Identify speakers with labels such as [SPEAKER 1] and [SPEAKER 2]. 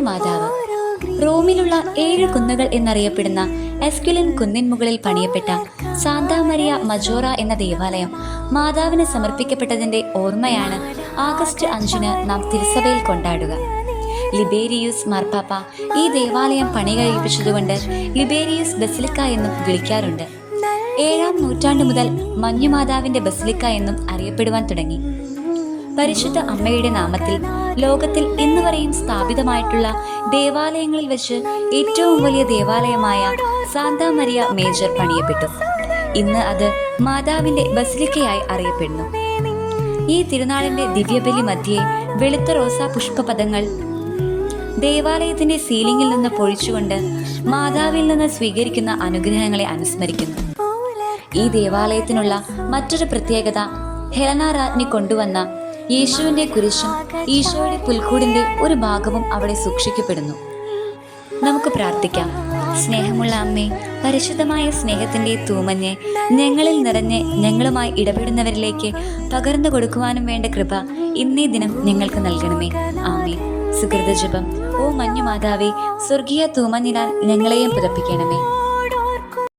[SPEAKER 1] മാതാവ്. റോമിലുള്ള ഏഴ് കുന്നുകൾ എന്നറിയപ്പെടുന്ന എസ്ക്യുലിൻ കുന്നിൻ മുകളിൽ പണിയപ്പെട്ട സാന്താമരിയ മജോറ എന്ന ദേവാലയം മാതാവിന് സമർപ്പിക്കപ്പെട്ടതിന്റെ ഓർമ്മയാണ് ആഗസ്റ്റ് അഞ്ചിന് നാം തിരുസഭയിൽ കൊണ്ടാടുക. ലിബേരിയൂസ് മാർപ്പാപ്പ ഈ ദേവാലയം പണി കഴിപ്പിച്ചതുകൊണ്ട് ലിബേരിയൂസ് ബസിലിക്ക എന്നും വിളിക്കാറുണ്ട്. ഏഴാം നൂറ്റാണ്ട് മുതൽ മഞ്ഞുമാതാവിന്റെ ബസിലിക്ക എന്നും അറിയപ്പെടുവാൻ തുടങ്ങി. പരിശുദ്ധ അമ്മയുടെ നാമത്തിൽ ലോകത്തിൽ ഇന്ന് വരെയും സ്ഥാപിതമായിട്ടുള്ള ദേവാലയങ്ങളിൽ വെച്ച് ഏറ്റവും വലിയ ദേവാലയമായ സാന്താ മരിയ മേജർ പണിയപ്പെട്ടു. ഇന്ന് അത് മാതാവിന്റെ ബസിലിക്കയായി അറിയപ്പെടുന്നു. ഈ തിരുനാളിന്റെ ദിവ്യബലി മധ്യേ വെളുത്ത റോസാ പുഷ്പപദങ്ങൾ ദേവാലയത്തിന്റെ സീലിംഗിൽ നിന്ന് പൊഴിച്ചുകൊണ്ട് മാതാവിൽ നിന്ന് സ്വീകരിക്കുന്ന അനുഗ്രഹങ്ങളെ അനുസ്മരിക്കുന്നു. ഈ ദേവാലയത്തിനുള്ള മറ്റൊരു പ്രത്യേകത ഹെലന രാജ്ഞി കൊണ്ടുവന്ന യേശുവിന്റെ കുരിശും ഈശോയുടെ പുൽക്കൂടിന്റെ ഒരു ഭാഗവും അവിടെ സൂക്ഷിക്കപ്പെടുന്നു. നമുക്ക് പ്രാർത്ഥിക്കാം. സ്നേഹമുള്ള അമ്മേ പരിശുദ്ധമായ സ്നേഹത്തിന്റെ തൂമഞ്ഞ് ഞങ്ങളിൽ നിറഞ്ഞ് ഞങ്ങളുമായി ഇടപെടുന്നവരിലേക്ക് പകർന്നു കൊടുക്കുവാനും വേണ്ട കൃപ ഇന്നേ ദിനം ഞങ്ങൾക്ക് നൽകണമേ. ആമേ സുഹൃതജപം ഓ മഞ്ഞു മാതാവേ സ്വർഗീയ തൂമഞ്ഞിനാൽ ഞങ്ങളെയും പുതപ്പിക്കണമേ.